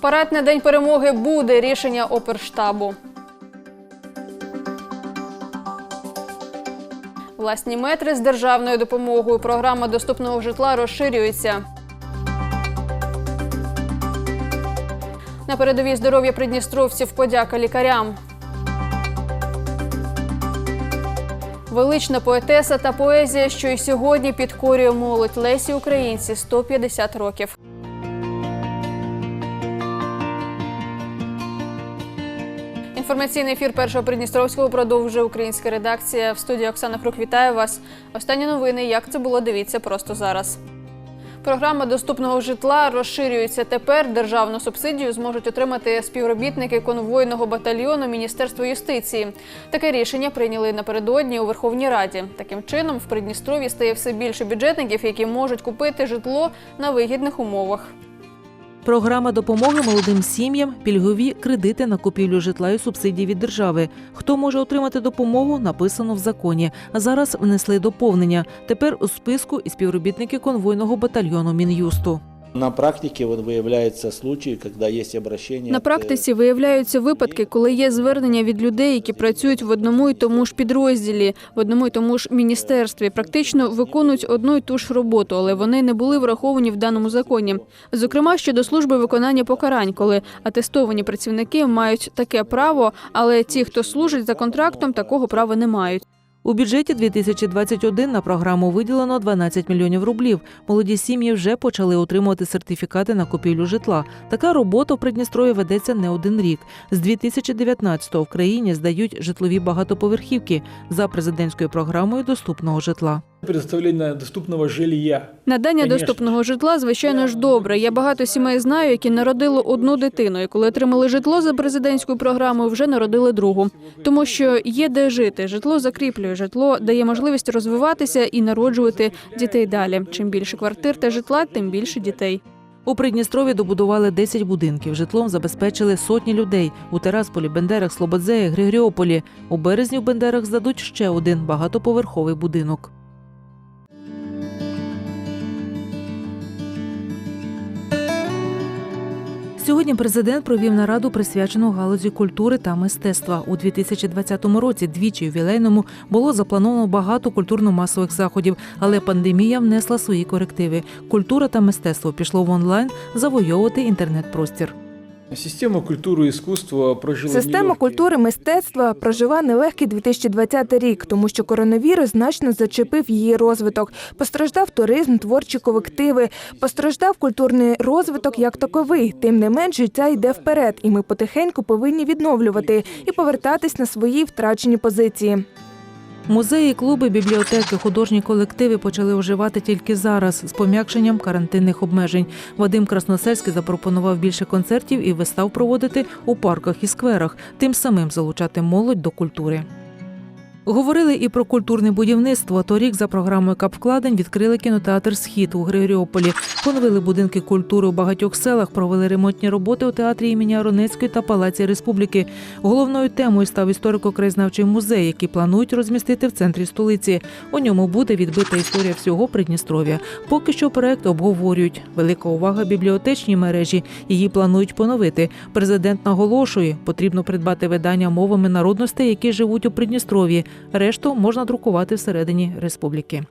Парад на день перемоги буде рішення оперштабу. Власні метри з державною допомогою. Програма доступного житла розширюється. На передовій здоров'я придністровців подяка лікарям. Велична поетеса та поезія, що й сьогодні підкорює молодь Лесі Українці 150 років. Інформаційний ефір першого Придністровського продовжує українська редакція. В студії Оксана Крук вітаю вас. Останні новини. Як це було? Дивіться просто зараз. Програма доступного житла розширюється тепер. Державну субсидію зможуть отримати співробітники конвойного батальйону Міністерства юстиції. Таке рішення прийняли напередодні у Верховній Раді. Таким чином, в Придністров'ї стає все більше бюджетників, які можуть купити житло на вигідних умовах. Програма допомоги молодим сім'ям, пільгові кредити на купівлю житла і субсидії від держави. Хто може отримати допомогу, написано в законі. Зараз внесли доповнення. Тепер у списку і співробітники конвойного батальйону Мін'юсту. На практике вот выявляются случаи, когда есть обращение. На практиці виявляються випадки, коли є звернення від людей, які працюють в одному і тому ж підрозділі, в одному і тому ж міністерстві, практично виконують одну і ту ж роботу, але вони не були враховані в даному законі. Зокрема, щодо служби виконання покарань, коли атестовані працівники мають таке право, але ті, хто служить за контрактом, такого права не мають. У бюджеті 2021 на програму виділено 12 мільйонів рублів. Молоді сім'ї вже почали отримувати сертифікати на купівлю житла. Така робота в Придністрові ведеться не один рік. З 2019-го в країні здають житлові багатоповерхівки за президентською програмою доступного житла. Предоставление доступного жилья. Надання Конечно. доступного житла, звичайно ж, добре. Я багато сімей знаю, які народили одну дитину, і коли отримали житло за президентською програмою, вже народили другу. Тому що є де жити. Житло закріплює, житло дає можливість розвиватися і народжувати дітей далі. Чим більше квартир та житла, тим більше дітей. У Придністрові добудували 10 будинків. Житлом забезпечили сотні людей у Терасполі, Бендерах, Слободзеї, Григоріополі. У березні в Бендерах здадуть ще один багатоповерховий будинок. Сьогодні президент провів нараду, присвячену галузі культури та мистецтва. У 2020 році двічі ювілейному було заплановано багато культурно-масових заходів, але пандемія внесла свої корективи. Культура та мистецтво пішло в онлайн завойовувати інтернет-простір. Система культури іскусства прожила Система культури мистецтва проживає нелегкий 2020 рік, тому що коронавірус значно зачепив її розвиток. Постраждав туризм, творчі колективи, постраждав культурний розвиток як таковий. Тим не менш, життя йде вперед, і ми потихеньку повинні відновлювати і повертатись на свої втрачені позиції. Музеї, клуби, бібліотеки, художні колективи почали оживати тільки зараз з пом'якшенням карантинних обмежень. Вадим Красносельський запропонував більше концертів і вистав проводити у парках і скверах, тим самим залучати молодь до культури. Говорили і про культурне будівництво. Торік за програмою капвкладень відкрили кінотеатр Схід у Григоріополі, поновили будинки культури у багатьох селах, провели ремонтні роботи у театрі імені Аронецької та Палаці Республіки. Головною темою став історико-краєзнавчий музей, який планують розмістити в центрі столиці. У ньому буде відбита історія всього Придністров'я. Поки що проект обговорюють. Велика увага бібліотечній мережі. Її планують поновити. Президент наголошує, потрібно придбати видання мовами народностей, які живуть у Придністров'ї. Решту можна друкувати всередині республіки.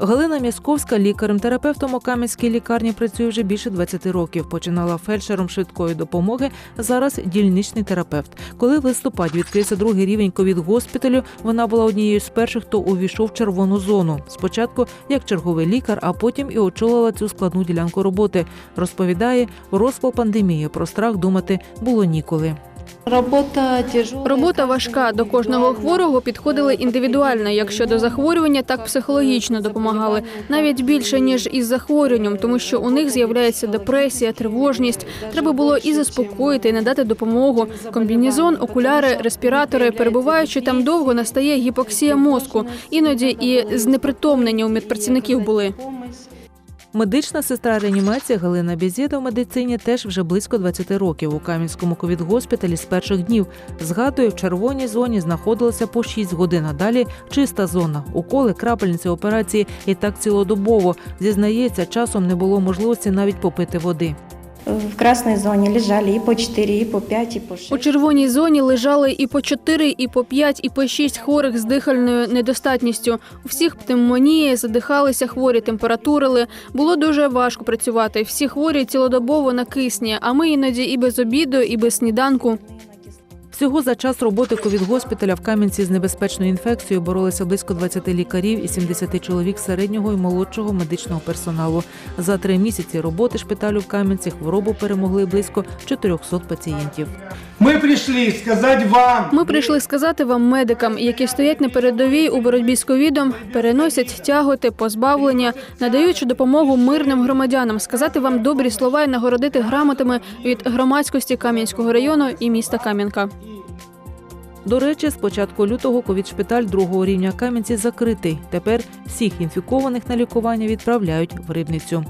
Галина Місковська лікарем-терапевтом у Кам'янській лікарні працює вже більше 20 років. Починала фельдшером швидкої допомоги. Зараз дільничний терапевт. Коли в листопаді відкрився другий рівень ковід-госпіталю, вона була однією з перших, хто увійшов в червону зону. Спочатку як черговий лікар, а потім і очолила цю складну ділянку роботи. Розповідає, розпал пандемії про страх думати було ніколи. Робота. Робота важка. До кожного хворого підходили індивідуально. Якщо до захворювання, так психологічно допомагали навіть більше ніж із захворюванням, тому що у них з'являється депресія, тривожність. Треба було і заспокоїти, і надати допомогу. Комбінезон, окуляри, респіратори. Перебуваючи там довго, настає гіпоксія мозку. Іноді і знепритомнення у медпрацівників були. Медична сестра реанімації Галина Бізєда в медицині теж вже близько 20 років у Кам'янському ковід-госпіталі з перших днів. Згадує, в червоній зоні знаходилася по 6 годин, а далі чиста зона. Уколи, крапельниці, операції і так цілодобово. Зізнається, часом не було можливості навіть попити води. В красной зоні лежали і по 4, і по 5, і по 6. У червоній зоні лежали і по 4, і по 5, і по 6 хворих з дихальною недостатністю. У всіх пневмонії задихалися хворі, температурили. Було дуже важко працювати. Всі хворі цілодобово на кисні, а ми іноді і без обіду, і без сніданку. Всього за час роботи ковід-госпіталя в Кам'янці з небезпечною інфекцією боролися близько 20 лікарів і 70 чоловік середнього і молодшого медичного персоналу. За три місяці роботи шпиталю в Кам'янці хворобу перемогли близько 400 пацієнтів. Мы пришли сказать вам, Ми прийшли сказати вам, медикам, які стоять на передовій у боротьбі з ковідом, переносять тяготи, позбавлення, надаючи допомогу мирним громадянам, сказати вам добрі слова і нагородити грамотами від громадськості Кам'янського району і міста Кам'янка. До речі, з початку лютого ковід-шпиталь другого рівня Кам'янці закритий. Тепер всіх інфікованих на лікування відправляють в рибницю.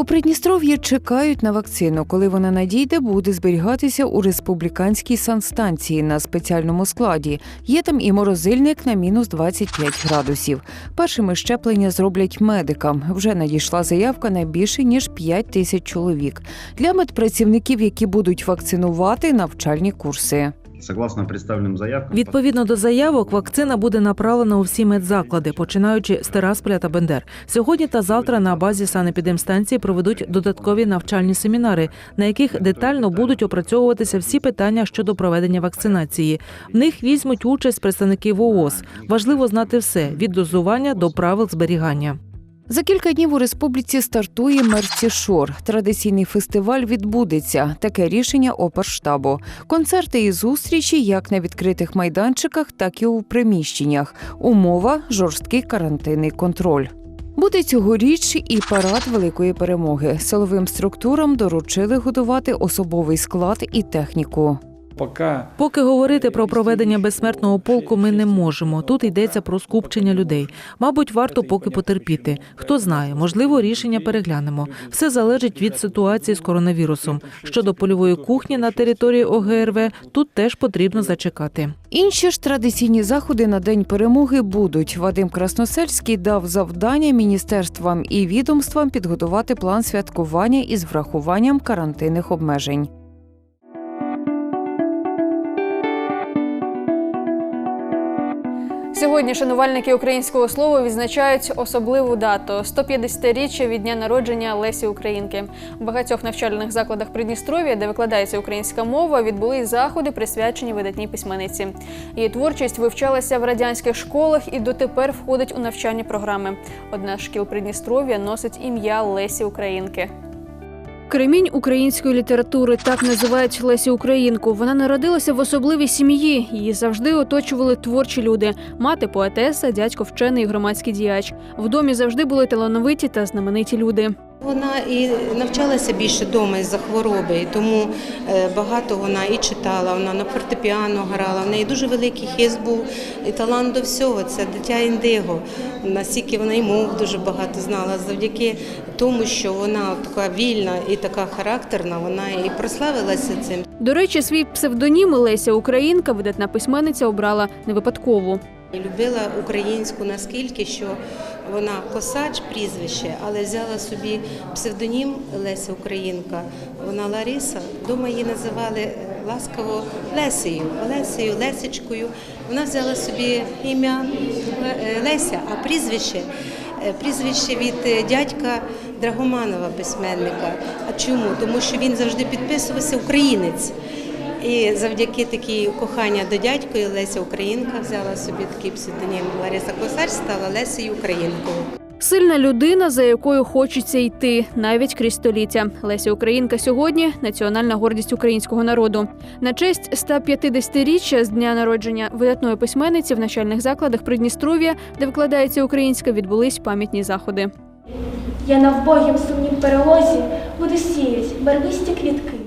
У Придністров'ї чекають на вакцину. Коли вона надійде, буде зберігатися у республіканській санстанції на спеціальному складі. Є там і морозильник на мінус 25 градусів. Першими щеплення зроблять медикам. Вже надійшла заявка на більше ніж 5 тисяч чоловік. Для медпрацівників, які будуть вакцинувати, навчальні курси. Согласно представленным заявкам, Відповідно до заявок, вакцина буде направлена у всі медзаклади, починаючи з Терасполя та Бендер. Сьогодні та завтра на базі санепідемстанції проведуть додаткові навчальні семінари, на яких детально будуть опрацьовуватися всі питання щодо проведення вакцинації. В них візьмуть участь представники ВООЗ. Важливо знати все від дозування до правил зберігання. За кілька днів у республіці стартує Мерсішор. Традиційний фестиваль відбудеться. Таке рішення оперштабу. Концерти і зустрічі як на відкритих майданчиках, так і у приміщеннях. Умова жорсткий карантинний контроль. Буде цьогоріч і парад великої перемоги. Силовим структурам доручили готувати особовий склад і техніку. Пока Поки говорити про проведення безсмертного полку ми не можемо. Тут йдеться про скупчення людей. Мабуть, варто поки потерпіти. Хто знає, можливо, рішення переглянемо. Все залежить від ситуації з коронавірусом. Щодо польової кухні на території ОГРВ, тут теж потрібно зачекати. Інші ж традиційні заходи на день перемоги будуть. Вадим Красносельський дав завдання міністерствам і відомствам підготувати план святкування із врахуванням карантинних обмежень. Сьогодні шанувальники українського слова відзначають особливу дату 150-річчя від дня народження Лесі Українки. У багатьох навчальних закладах Придністров'я, де викладається українська мова, відбулись заходи, присвячені видатній письменниці. Її творчість вивчалася в радянських школах і дотепер входить у навчальні програми. Одна з шкіл Придністров'я носить ім'я Лесі Українки. Кремінь української літератури так називають Лесі Українку. Вона народилася в особливій сім'ї. Її завжди оточували творчі люди: мати поетеса, дядько вчений і громадський діяч. В домі завжди були талановиті та знамениті люди. Вона і навчалася більше вдома із-за хвороби, і тому е, багато вона і читала, вона на фортепіано грала. В неї дуже великий хист був і талант до всього. Це дитя індиго. Настільки вона й мов дуже багато знала. Завдяки тому, що вона така вільна і така характерна, вона і прославилася цим. До речі, свій псевдонім Леся Українка видатна письменниця обрала не випадково. Любила українську наскільки, що вона косач прізвище, але взяла собі псевдонім Леся Українка. Вона Лариса. Дома її називали ласкаво Лесею, Олесею, Лесечкою. Вона взяла собі ім'я е, Леся, а прізвище. е, Прізвище від е, дядька Драгоманова, письменника. А чому? Тому що він завжди підписувався українець. І завдяки такій кохання до дядької Леся Українка взяла собі такий псевдонім Лариса Косач, стала Лесею Українкою. Сильна людина, за якою хочеться йти, навіть крізь століття. Леся Українка сьогодні національна гордість українського народу. На честь 150-річчя з дня народження видатної письменниці в начальних закладах Придністров'я, де викладається українська, відбулись пам'ятні заходи. Я на вбогім сумнім перелозі буду сіять барвисті квітки.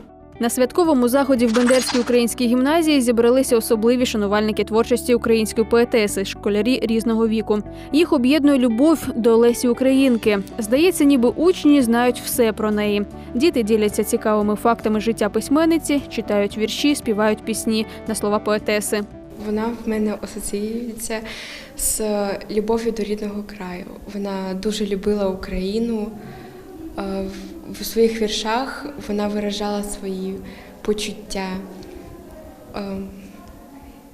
На святковому заході в Бендерській українській гімназії зібралися особливі шанувальники творчості української поетеси, школярі різного віку. Їх об'єднує любов до Лесі Українки. Здається, ніби учні знають все про неї. Діти діляться цікавими фактами життя письменниці, читають вірші, співають пісні на слова поетеси. Вона в мене асоціюється з любов'ю до рідного краю. Вона дуже любила Україну. В своїх віршах вона виражала свої почуття. Е,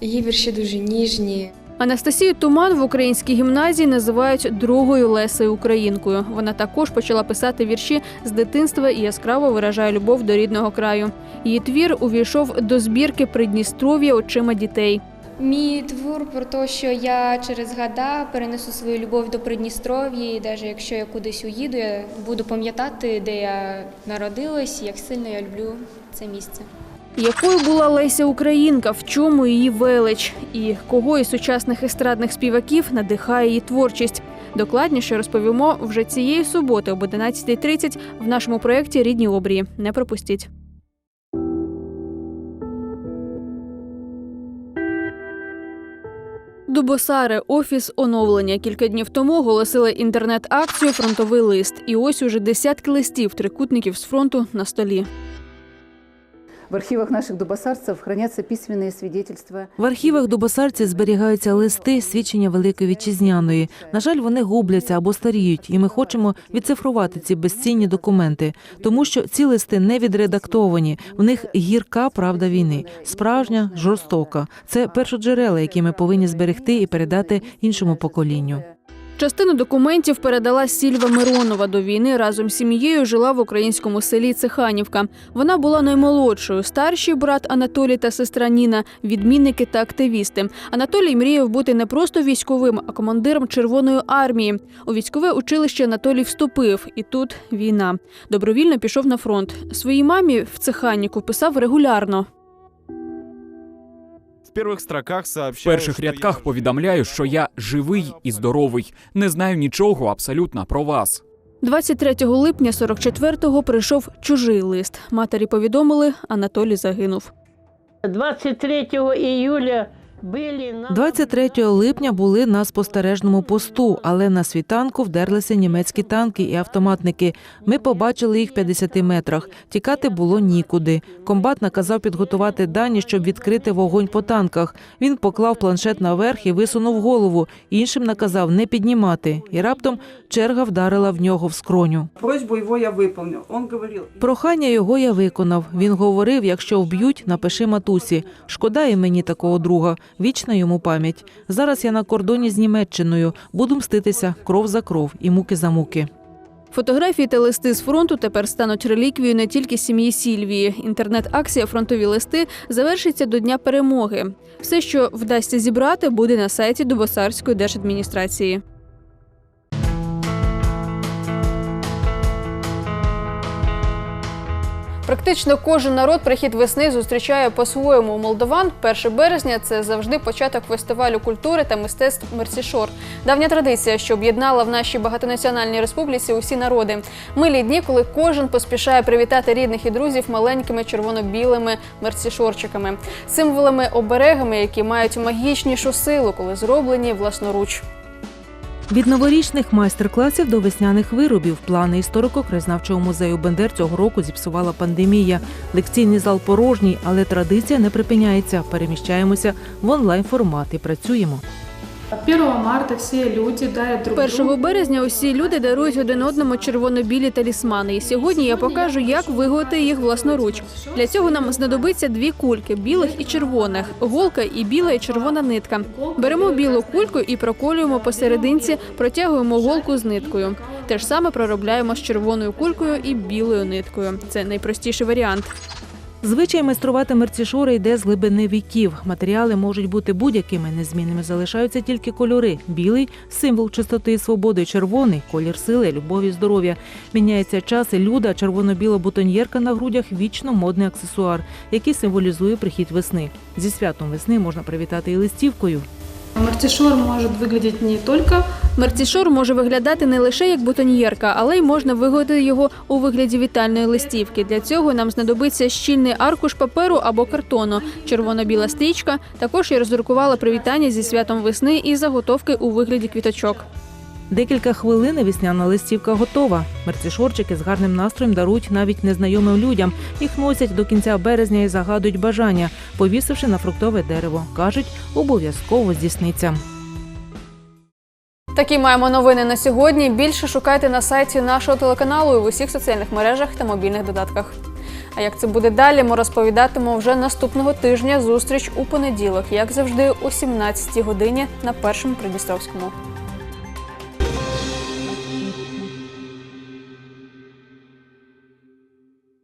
Її вірші дуже ніжні. Анастасію Туман в українській гімназії називають другою Лесею Українкою. Вона також почала писати вірші з дитинства і яскраво виражає любов до рідного краю. Її твір увійшов до збірки Придністров'я очима дітей. Мій твор про те, що я через года перенесу свою любов до Придністров'я, і навіть якщо я кудись уїду, я буду пам'ятати, де я народилась, як сильно я люблю це місце. Якою була Леся Українка, в чому її велич, і кого із сучасних естрадних співаків надихає її творчість? Докладніше розповімо вже цієї суботи об 11.30 в нашому проєкті Рідні обрії. Не пропустіть. Дубосари, офіс оновлення. Кілька днів тому оголосили інтернет-акцію Фронтовий лист. І ось уже десятки листів трикутників з фронту на столі. В архивах наших дубосарцев хранятся письменные свидетельства. В архівах дубосарців зберігаються листи, свідчення Великої Вітчизняної. На жаль, вони губляться або старіють, і ми хочемо відцифрувати ці безцінні документи, тому що ці листи не відредактовані. В них гірка правда війни, справжня, жорстока. Це першоджерела, які ми повинні зберегти і передати іншому поколінню. Частину документів передала Сільва Миронова до війни. Разом з сім'єю жила в українському селі Цеханівка. Вона була наймолодшою. Старший брат Анатолій та сестра Ніна відмінники та активісти. Анатолій мріяв бути не просто військовим, а командиром Червоної армії. У військове училище Анатолій вступив, і тут війна. Добровільно пішов на фронт. Своїй мамі в Цеханівку писав регулярно. В перших рядках повідомляю, що я живий і здоровий. Не знаю нічого абсолютно про вас. 23 липня 44-го прийшов чужий лист. Матері повідомили, Анатолій загинув. 23 июля были на... 23 липня були на спостережному посту, але на світанку вдерлися німецькі танки і автоматники. Ми побачили їх в 50 метрах. Тікати було нікуди. Комбат наказав підготувати дані, щоб відкрити вогонь по танках. Він поклав планшет наверх і висунув голову. Іншим наказав не піднімати. І раптом черга вдарила в нього в скроню. Просьбу его я выполнил. Он говорил, Прохання його я виконав. Він говорив: якщо вб'ють, напиши матусі. Шкода і мені такого друга. Вічна йому пам'ять. Зараз я на кордоні з Німеччиною. Буду мститися кров за кров і муки за муки. Фотографії та листи з фронту тепер стануть реліквією не тільки сім'ї Сільвії. Інтернет-акція Фронтові листи завершиться до Дня перемоги. Все, що вдасться зібрати, буде на сайті Дубосарської держадміністрації. Практично кожен народ прихід весни зустрічає по-своєму. Молдован 1 березня це завжди початок фестивалю культури та мистецтв Мерсішор. Давня традиція, що об'єднала в нашій багатонаціональній республіці усі народи. Милі дні, коли кожен поспішає привітати рідних і друзів маленькими червоно-білими мерсішорчиками, символами оберегами, які мають магічнішу силу, коли зроблені власноруч. Від новорічних майстер-класів до весняних виробів плани історико-краєзнавчого музею Бендер цього року зіпсувала пандемія. Лекційний зал порожній, але традиція не припиняється. Переміщаємося в онлайн формат і працюємо. 1 марта всі люди дарять друг 1 березня усі люди дарують один одному червоно-білі талісмани. І сьогодні я покажу, як виготовити їх власноруч. Для цього нам знадобиться дві кульки білих і червоних, голка і біла і червона нитка. Беремо білу кульку і проколюємо посерединці, протягуємо голку з ниткою. Те ж саме проробляємо з червоною кулькою і білою ниткою. Це найпростіший варіант. Звичай майструвати мерцішори йде з глибини віків. Матеріали можуть бути будь-якими, незмінними залишаються тільки кольори. Білий символ чистоти і свободи, червоний колір сили, любові, здоров'я. Міняється час і люда, червоно-біла бутоньєрка на грудях вічно модний аксесуар, який символізує прихід весни. Зі святом весни можна привітати і листівкою. Мартишор може виглядати не только Мерцішор може виглядати не лише як бутоньєрка, але й можна вигодити його у вигляді вітальної листівки. Для цього нам знадобиться щільний аркуш паперу або картону, червоно-біла стрічка. Також я роздрукувала привітання зі святом весни і заготовки у вигляді квіточок. Декілька хвилин і весняна листівка готова. Мерцішорчики з гарним настроєм дарують навіть незнайомим людям. Їх носять до кінця березня і загадують бажання, повісивши на фруктове дерево. кажуть, обов'язково здійсниться. Такі маємо новини на сьогодні. Більше шукайте на сайті нашого телеканалу і в усіх соціальних мережах та мобільних додатках. А як це буде далі, ми розповідатимемо вже наступного тижня. Зустріч у понеділок, як завжди, о 17 годині на першому Придністровському.